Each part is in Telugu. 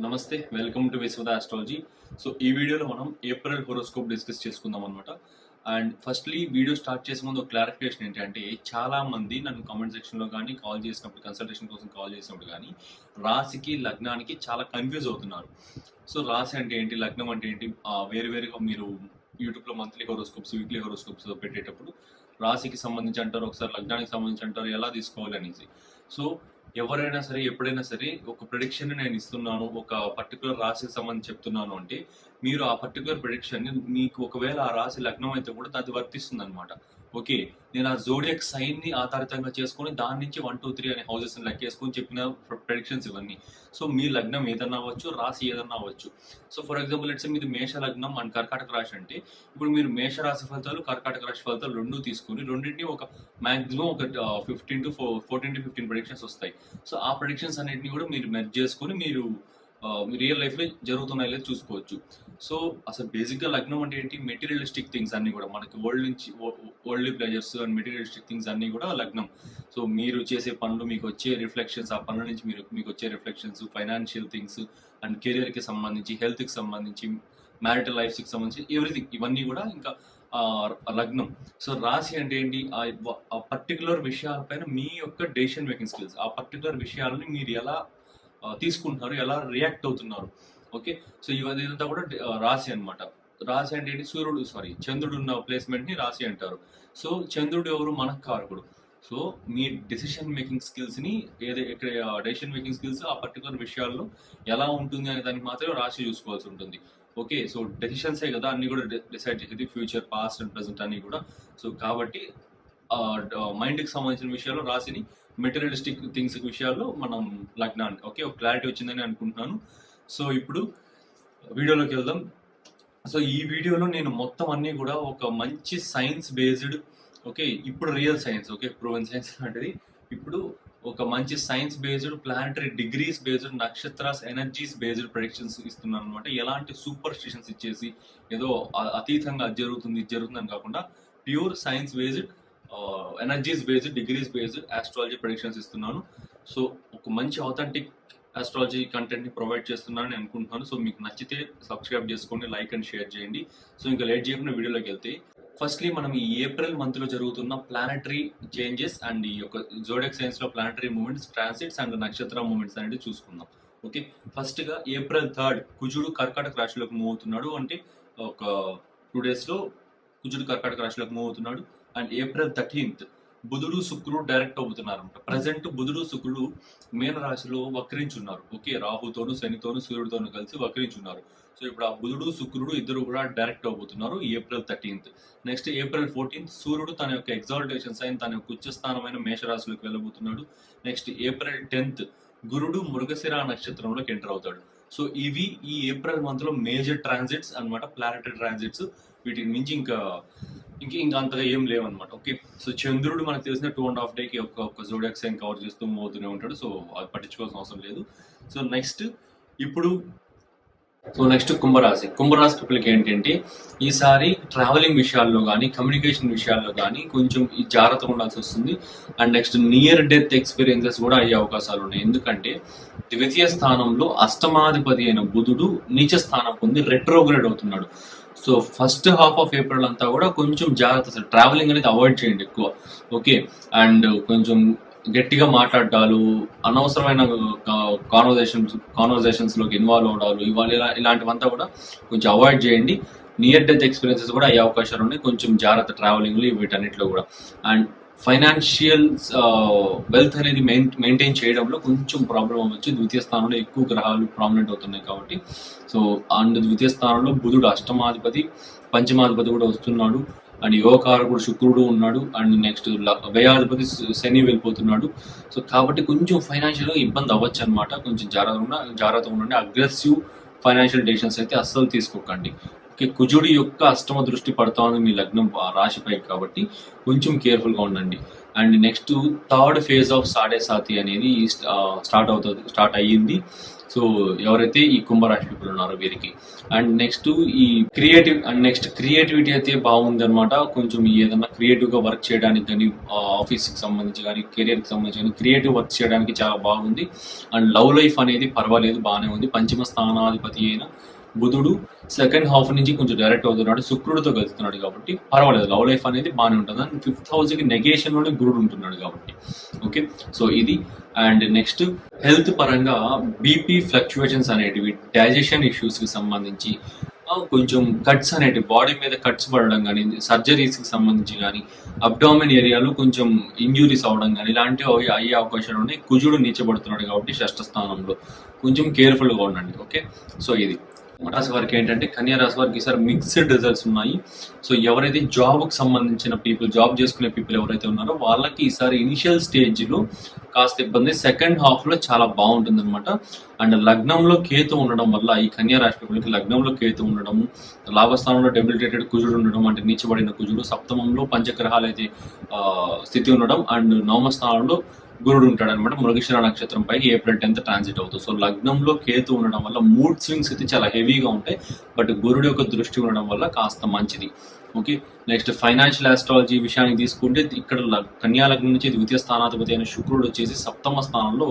నమస్తే welcome to Vishwada astrology so ఈ వీడియోలో మనం ఏప్రిల్ హోరోస్కోప్ డిస్కస్ చేసుకుందాం అనమాట అండ్ ఫస్ట్లీ వీడియో స్టార్ట్ చేసే ముందు క్లారిఫికేషన్ ఏంటంటే చాలా మంది నన్ను కామెంట్ సెక్షన్లో కానీ కాల్ చేసినప్పుడు కన్సల్టేషన్ కోసం కాల్ చేసినప్పుడు కానీ రాశికి లగ్నానికి చాలా కన్ఫ్యూజ్ అవుతున్నారు. సో రాశి అంటే ఏంటి లగ్నం అంటే ఏంటి వేరు వేరుగా మీరు యూట్యూబ్లో మంత్లీ హోరోస్కోప్స్ వీక్లీ హోరోస్కోప్స్ పెట్టేటప్పుడు రాశికి సంబంధించి అంటారు ఒకసారి లగ్నానికి సంబంధించి అంటారు ఎలా తీసుకోవాలి అనేసి. సో ఎవరైనా సరే ఎప్పుడైనా సరే ఒక ప్రొడిక్షన్ నేను ఇస్తున్నాను ఒక పర్టికులర్ రాశికి సంబంధించి చెప్తున్నాను అంటే మీరు ఆ పర్టికులర్ ప్రిడిక్షన్ మీకు ఒకవేళ ఆ రాశి లగ్నం అయితే కూడా అది వర్తిస్తుంది అనమాట ఓకే నేను ఆ జోడియక్ సైన్ని ఆధారితంగా చేసుకొని దాని నుంచి వన్ టూ త్రీ అనే హౌసెస్ లెక్కేసుకొని చెప్పిన ప్రొడిక్షన్స్ ఇవన్నీ. సో మీ లగ్నం ఏదన్నా అవ్వచ్చు రాశి ఏదన్నా అవ్వచ్చు. సో ఫర్ ఎగ్జాంపుల్ లెట్స్ మీది మేష లగ్నం అండ్ కర్కాటక రాశి అంటే ఇప్పుడు మీరు మేష రాశి ఫలితాలు కర్కాటక రాశి ఫలితాలు రెండు తీసుకొని రెండింటిని ఒక మాక్సిమం ఒక fifteen to fourteen to fifteen predictions వస్తాయి. సో ఆ ప్రొడిక్షన్స్ అన్నిటిని కూడా మీరు మెర్జ్ చేసుకొని మీరు రియల్ లైఫ్లో జరుగుతున్నాయి లేదు చూసుకోవచ్చు. సో అసలు బేసిక్గా లగ్నం అంటే ఏంటి? మెటీరియలిస్టిక్ థింగ్స్ అన్ని కూడా. మనకి వరల్డ్ నుంచి world pleasures and materialistic things అన్ని కూడా లగ్నం. సో మీరు చేసే పనులు మీకు వచ్చే రిఫ్లెక్షన్స్ ఆ పనుల నుంచి మీరు మీకు వచ్చే రిఫ్లెక్షన్స్ ఫైనాన్షియల్ థింగ్స్ అండ్ కెరియర్కి సంబంధించి హెల్త్కి సంబంధించి మ్యారిటల్ లైఫ్స్కి సంబంధించి ఎవ్రీథింగ్ ఇవన్నీ కూడా ఇంకా లగ్నం. సో రాశి అంటే ఏంటి? ఆ పర్టికులర్ విషయాలపైన మీ యొక్క డెసిషన్ మేకింగ్ స్కిల్స్ ఆ పర్టికులర్ విషయాలని మీరు ఎలా తీసుకుంటున్నారు ఎలా రియాక్ట్ అవుతున్నారు. ఓకే సో ఇవన్నీ ఇదంతా కూడా రాశి అన్నమాట. రాశి అంటే ఏంటి? సూర్యుడు సారీ చంద్రుడు ఉన్న ప్లేస్మెంట్ని రాశి అంటారు. సో చంద్రుడు ఎవరు? మనకు కారకుడు సో మీ డెసిషన్ మేకింగ్ స్కిల్స్ని ఏదో ఇక్కడ డెసిషన్ మేకింగ్ స్కిల్స్ ఆ పర్టికులర్ విషయాల్లో ఎలా ఉంటుంది అనే దానికి మాత్రమే రాశి చూసుకోవాల్సి ఉంటుంది. ఓకే సో డెసిషన్సే కదా? అన్ని కూడా డిసైడ్ చేసేది ఫ్యూచర్ పాస్ట్ అండ్ ప్రజెంట్ అన్ని కూడా. సో కాబట్టి మైండ్కి సంబంధించిన విషయాల్లో రాసిని. మెటీరియలిస్టిక్ థింగ్స్ విషయాల్లో మనం లగ్నాన్ని ఓకే ఒక క్లారిటీ వచ్చిందని అనుకుంటున్నాను. సో ఇప్పుడు వీడియోలోకి వెళ్దాం. సో ఈ వీడియోలో నేను మొత్తం అన్నీ కూడా ఒక మంచి సైన్స్ బేస్డ్ ఓకే ఇప్పుడు real science okay proven science లాంటిది. ఇప్పుడు ఒక మంచి science based planetary degrees based నక్షత్రాస్ energies based predictions ఇస్తున్నాను అనమాట ఎలాంటి సూపర్ స్టిషన్స్ ఇచ్చేసి ఏదో అతీతంగా అది జరుగుతుంది ఇది జరుగుతుంది అని కాకుండా pure science based energies based degrees based astrology predictions ఇస్తున్నాను. సో ఒక మంచి అథెంటిక్ ఆస్ట్రాలజీ కంటెంట్ని ప్రొవైడ్ చేస్తున్నానని అనుకుంటున్నాను. సో మీకు నచ్చితే సబ్స్క్రైబ్ చేసుకోండి లైక్ అండ్ షేర్ చేయండి. సో ఇంకా లేట్ చేయకుండా వీడియోలోకి వెళ్తే ఫస్ట్లీ మనం ఈ ఏప్రిల్ మంత్లో జరుగుతున్న ప్లానటరీ చేంజెస్ అండ్ ఈ యొక్క జోడెక్ సైన్స్లో ప్లానటరీ మూమెంట్స్ ట్రాన్సిట్స్ అండ్ నక్షత్ర మూమెంట్స్ అనేది చూసుకుందాం. ఓకే ఫస్ట్గా ఏప్రిల్ థర్డ్ కుజుడు కర్కాటక రాశిలోకి మూవ్ అవుతున్నాడు. అంటే ఒక టూ డేస్లో కుజుడు కర్కాటక రాశిలోకి మూవ్ అవుతున్నాడు. అండ్ ఏప్రిల్ థర్టీన్త్ బుధుడు శుక్రుడు డైరెక్ట్ అవుతున్నారు అనమాట ప్రజెంట్ బుధుడు శుక్రుడు మీన రాశిలో వక్రించున్నారు. ఓకే రాహుతోను శనితోను సూర్యుడితోను కలిసి వక్రించున్నారు. సో ఇప్పుడు ఆ బుధుడు శుక్రుడు ఇద్దరు కూడా direct అవబోతున్నారు April thirteenth. Next April fourteenth సూర్యుడు తన యొక్క ఎగ్జాల్టేషన్ సైన్ తన యొక్క ఉచ్చస్థానమైన మేషరాశిలోకి వెళ్ళబోతున్నాడు. నెక్స్ట్ ఏప్రిల్ టెన్త్ గురుడు మృగశిర నక్షత్రంలోకి ఎంటర్ అవుతాడు. సో ఇవి ఈ ఏప్రిల్ మంత్లో మేజర్ ట్రాన్సిట్స్ అన్నమాట ప్లానటరీ ట్రాన్సిట్స్. వీటికి మించి ఇంకా ఇంక ఇంకా అంతగా ఏం లేవన్నమాట. ఓకే సో చంద్రుడు మనకు తెలిసిన టూ అండ్ హాఫ్ డేకి ఒక ఒక జోడియాక్ సైన్ కవర్ చేస్తూ మోతూనే ఉంటాడు. సో అది పట్టించుకోవాల్సిన అవసరం లేదు. సో నెక్స్ట్ ఇప్పుడు సో నెక్స్ట్ కుంభరాశి. కుంభరాశి పీపుల్కి ఏంటంటే ఈసారి ట్రావెలింగ్ విషయాల్లో కానీ కమ్యూనికేషన్ విషయాల్లో కానీ కొంచెం ఈ జాగ్రత్తగా ఉండాల్సి వస్తుంది. And next near death experiences కూడా అయ్యే అవకాశాలు ఉన్నాయి. ఎందుకంటే ద్వితీయ స్థానంలో అష్టమాధిపతి అయిన బుధుడు నీచ స్థానం పొంది రెట్రోగ్రేడ్ అవుతున్నాడు. So first half of April అంతా కూడా కొంచెం జాగ్రత్త అసలు ట్రావెలింగ్ అనేది అవాయిడ్ చేయండి ఎక్కువ. ఓకే అండ్ కొంచెం గట్టిగా మాట్లాడాలు అనవసరమైన కాన్వర్జేషన్స్ కాన్వర్జేషన్స్లోకి ఇన్వాల్వ్ అవడాలు ఇవాళ ఇలా ఇలాంటివంతా కూడా కొంచెం అవాయిడ్ చేయండి. నియర్ డెత్ ఎక్స్పీరియన్సెస్ కూడా అయ్యే అవకాశాలు ఉన్నాయి. కొంచెం జాగ్రత్త ట్రావెలింగ్లు వీటన్నిటిలో కూడా. అండ్ ఫైనాన్షియల్ వెల్త్ అనేది మెయిన్ మెయింటైన్ చేయడంలో కొంచెం ప్రాబ్లం అవ్వచ్చు. ద్వితీయ స్థానంలో ఎక్కువ గ్రహాలు ప్రామినెంట్ అవుతున్నాయి కాబట్టి. సో అండ్ ద్వితీయ స్థానంలో బుధుడు అష్టమాధిపతి పంచమాధిపతి కూడా వస్తున్నాడు. అండ్ యోగకారకుడు శుక్రుడు ఉన్నాడు. అండ్ నెక్స్ట్ వ్యయాధిపతి శని వెళ్ళిపోతున్నాడు. సో కాబట్టి కొంచెం ఫైనాన్షియల్గా ఇబ్బంది అవ్వచ్చు అనమాట కొంచెం జాగ్రత్త ఉన్న జాగ్రత్తగా ఉండండి. అగ్రెసివ్ ఫైనాన్షియల్ డెసిషన్స్ అయితే అస్సలు తీసుకోకండి. కుజుడి యొక్క అష్టమ దృష్టి పడతా ఉంది మీ లగ్నం రాశిపై కాబట్టి కొంచెం కేర్ఫుల్గా ఉండండి. And next third phase of Sade Sati అనేది స్టార్ట్ అవుతుంది స్టార్ట్ అయ్యింది. సో ఎవరైతే ఈ కుంభరాశి పీపుల్ ఉన్నారో వీరికి. అండ్ నెక్స్ట్ ఈ క్రియేటివ్ అండ్ నెక్స్ట్ క్రియేటివిటీ అయితే బాగుంది అనమాట కొంచెం ఏదైనా క్రియేటివ్గా వర్క్ చేయడానికి కానీ ఆఫీస్కి సంబంధించి కానీ కెరియర్కి సంబంధించి కానీ క్రియేటివ్ వర్క్ చేయడానికి చాలా బాగుంది. అండ్ లవ్ లైఫ్ అనేది పర్వాలేదు బాగానే ఉంది. పంచమ స్థానాధిపతి అయిన బుధుడు సెకండ్ హాఫ్ నుంచి కొంచెం డైరెక్ట్ అవుతున్నాడు శుక్రుడితో కలుస్తున్నాడు కాబట్టి పర్వాలేదు లవ్ లైఫ్ అనేది బాగానే ఉంటుంది. అండ్ ఫిఫ్త్ హౌస్కి నెగేషన్లోనే గురుడు ఉంటున్నాడు కాబట్టి. ఓకే సో ఇది. అండ్ నెక్స్ట్ హెల్త్ పరంగా బీపీ ఫ్లక్చువేషన్స్ అనేటివి డైజెషన్ ఇష్యూస్కి సంబంధించి కొంచెం కట్స్ అనేటివి బాడీ మీద కట్స్ పడడం కానీ సర్జరీస్కి సంబంధించి కానీ అబ్డామిన్ ఏరియాలో కొంచెం ఇంజురీస్ అవడం కానీ ఇలాంటివి అయ్యే అవకాశాలు ఉన్నాయి. కుజుడు నీచబడుతున్నాడు కాబట్టి షష్ఠ స్థానంలో కొంచెం కేర్ఫుల్గా ఉండండి. ఓకే సో ఇది. రాశి వారికి ఏంటంటే కన్యా రాశి వారికి ఈసారి మిక్స్డ్ రిజల్ట్స్ ఉన్నాయి. సో ఎవరైతే జాబ్కి సంబంధించిన పీపుల్ జాబ్ చేసుకునే పీపుల్ ఎవరైతే ఉన్నారో వాళ్ళకి ఈసారి ఇనిషియల్ స్టేజ్లో కాస్త ఇబ్బంది. సెకండ్ హాఫ్లో చాలా బాగుంటుంది అనమాట అండ్ లగ్నంలో కేతు ఉండడం వల్ల ఈ కన్యా రాశి పీపుల్కి లగ్నంలో కేతు ఉండడం లాభస్థానంలో డెబిలిటేటెడ్ కుజుడు ఉండడం అంటే నీచబడిన కుజుడు సప్తమంలో పంచగ్రహాలు అయితే స్థితి ఉండడం అండ్ నవమ స్థానంలో గురుడు ఉంటాడు అనమాట మృగశిర నక్షత్రం పైకి ఏప్రిల్ టెన్త్ ట్రాన్సిట్ అవుతుంది. సో లగ్నంలో కేతు ఉండడం వల్ల మూడ్ స్వింగ్స్ అయితే చాలా హెవీగా ఉంటాయి. బట్ గురుడు యొక్క దృష్టి ఉండడం వల్ల కాస్త మంచిది. ఓకే? నెక్స్ట్ ఫైనాన్షియల్ ఆస్ట్రాలజీ విషయానికి తీసుకుంటే ఇక్కడ కన్యా లగ్నం నుంచి ద్వితీయ స్థానాధిపతి అయిన శుక్రుడు వచ్చేసి సప్తమ స్థానంలో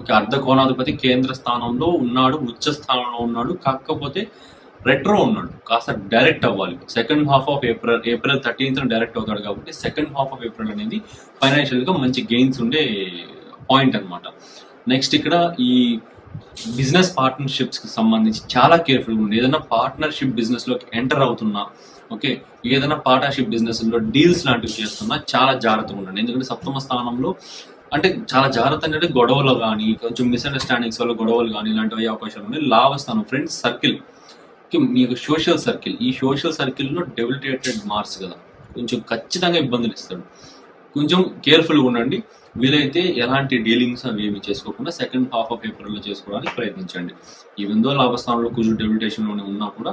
ఒక అర్ధ కోణాధిపతి కేంద్ర స్థానంలో ఉన్నాడు ఉచ్చ స్థానంలో ఉన్నాడు. కాకపోతే రెట్రో ఉన్నాడు. కాస్త డైరెక్ట్ అవ్వాలి. Second half of April April thirteenth direct అవుతాడు కాబట్టి సెకండ్ హాఫ్ ఆఫ్ ఏప్రిల్ అనేది ఫైనాన్షియల్గా మంచి గెయిన్స్ ఉండే పాయింట్ అన్నమాట. నెక్స్ట్ ఇక్కడ ఈ బిజినెస్ పార్ట్నర్షిప్స్కి సంబంధించి చాలా కేర్ఫుల్గా ఉంది ఏదైనా పార్ట్నర్షిప్ బిజినెస్లోకి ఎంటర్ అవుతున్నా ఓకే ఏదైనా పార్ట్నర్షిప్ బిజినెస్లో డీల్స్ లాంటివి చేస్తున్నా చాలా జాగ్రత్తగా ఉండండి. ఎందుకంటే సప్తమ స్థానంలో అంటే చాలా జాగ్రత్త అంటే గొడవలు కానీ కొంచెం మిస్అండర్స్టాండింగ్స్ వల్ల గొడవలు కానీ ఇలాంటివి అయ్యే అవకాశాలు ఉన్నాయి లాభస్థానం ఫ్రెండ్స్ సర్కిల్ మీ యొక్క సోషల్ సర్కిల్ ఈ సోషల్ సర్కిల్లో డెబిలిటేటెడ్ మార్క్స్ కదా. కొంచెం ఖచ్చితంగా ఇబ్బందులు ఇస్తాడు. కొంచెం కేర్ఫుల్గా ఉండండి. వీలైతే ఎలాంటి డీలింగ్స్ అవి ఏమి చేసుకోకుండా సెకండ్ హాఫ్ ఆఫ్ ఏప్రిల్లో చేసుకోవడానికి ప్రయత్నించండి. ఈ విందో లాభస్థానంలో కొంచెం డెబిలిటేషన్లోనే ఉన్నా కూడా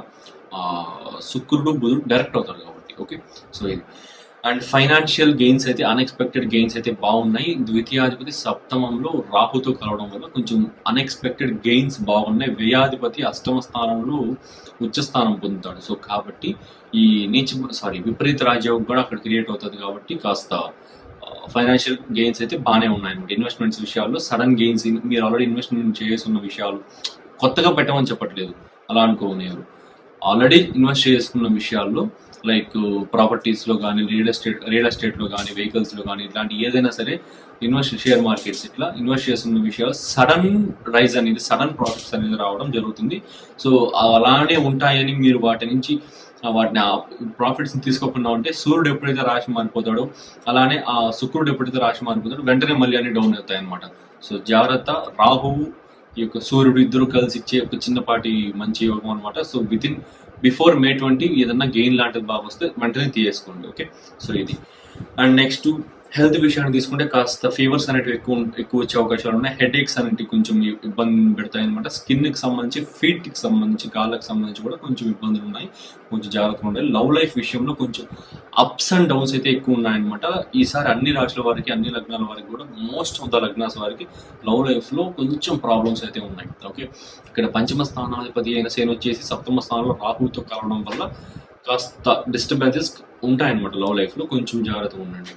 శుక్రుడు బుధుడు డైరెక్ట్ అవుతారు కాబట్టి. ఓకే సో ఇది. అండ్ ఫైనాన్షియల్ గెయిన్స్ అయితే అన్ఎక్స్పెక్టెడ్ గెయిన్స్ అయితే బాగున్నాయి. ద్వితీయాధిపతి సప్తమంలో రాహుతో కలవడం వల్ల కొంచెం అన్ఎక్స్పెక్టెడ్ గెయిన్స్ బాగున్నాయి. వ్యయాధిపతి అష్టమ స్థానంలో ఉచ్చస్థానం పొందుతాడు. సో కాబట్టి ఈ నీచ సారీ విపరీత రాజ్యం కూడా అక్కడ క్రియేట్ అవుతుంది కాబట్టి కాస్త uh, ఫైనాన్షియల్ గెయిన్స్ అయితే బాగానే ఉన్నాయన్నమాట ఇన్వెస్ట్మెంట్స్ విషయాల్లో సడన్ గెయిన్స్ మీరు ఆల్రెడీ ఇన్వెస్ట్మెంట్ చేస్తున్న విషయాలు కొత్తగా పెట్టమని చెప్పట్లేదు. అలా అనుకోనేవారు ఆల్రెడీ ఇన్వెస్ట్ చేసుకున్న విషయాల్లో లైక్ ప్రాపర్టీస్లో కానీ రియల్ ఎస్టేట్ రియల్ ఎస్టేట్లో కానీ వెహికల్స్లో కానీ ఇట్లాంటి ఏదైనా సరే ఇన్వెస్ట్ షేర్ మార్కెట్స్ ఇట్లా ఇన్వెస్ట్ చేస్తున్న విషయాలు సడన్ రైజ్ అనేది సడన్ ప్రాఫిట్స్ అనేది రావడం జరుగుతుంది. సో అలానే ఉంటాయని మీరు వాటి నుంచి వాటిని ప్రాఫిట్స్ తీసుకోకుండా ఉంటే సూర్యుడు ఎప్పుడైతే రాశి మారిపోతాడో అలానే ఆ శుక్రుడు ఎప్పుడైతే రాశి మారిపోతాడో వెంటనే మళ్ళీ అన్ని డౌన్ అవుతాయి అనమాట సో జాగ్రత్త. రాహువు ఈ యొక్క సూర్యుడు ఇద్దరు కలిసి ఇచ్చే ఒక చిన్నపాటి మంచి యోగం అనమాట so within before May twenty ఏదన్నా గెయిన్ లాంటిది బాగా వస్తే వెంటనే తీయేసుకోండి ఓకే సో ఇది. అండ్ నెక్స్ట్ హెల్త్ విషయాన్ని తీసుకుంటే కాస్త ఫీవర్స్ అనేటివి ఎక్కువ ఎక్కువ వచ్చే అవకాశాలు ఉన్నాయి. హెడ్ ఏక్స్ అనేటివి కొంచెం ఇబ్బంది పెడతాయి అనమాట స్కిన్కి సంబంధించి ఫీట్కి సంబంధించి కాళ్ళకి సంబంధించి కూడా కొంచెం ఇబ్బందులు ఉన్నాయి. కొంచెం జాగ్రత్తగా ఉండాలి. లవ్ లైఫ్ విషయంలో కొంచెం అప్స్ అండ్ డౌన్స్ అయితే ఎక్కువ ఉన్నాయన్నమాట. ఈసారి అన్ని రాశుల వారికి అన్ని లగ్నాల వారికి కూడా మోస్ట్ ఆఫ్ ద లగ్నాస్ వారికి లవ్ లైఫ్లో కొంచెం ప్రాబ్లమ్స్ అయితే ఉన్నాయి. ఓకే? ఇక్కడ పంచమ స్థానాధిపతి అయిన సేన వచ్చేసి సప్తమ స్థానంలో రాహులతో కలవడం వల్ల కాస్త డిస్టర్బెన్సెస్ ఉంటాయన్నమాట లవ్ లైఫ్లో. కొంచెం జాగ్రత్తగా ఉండండి.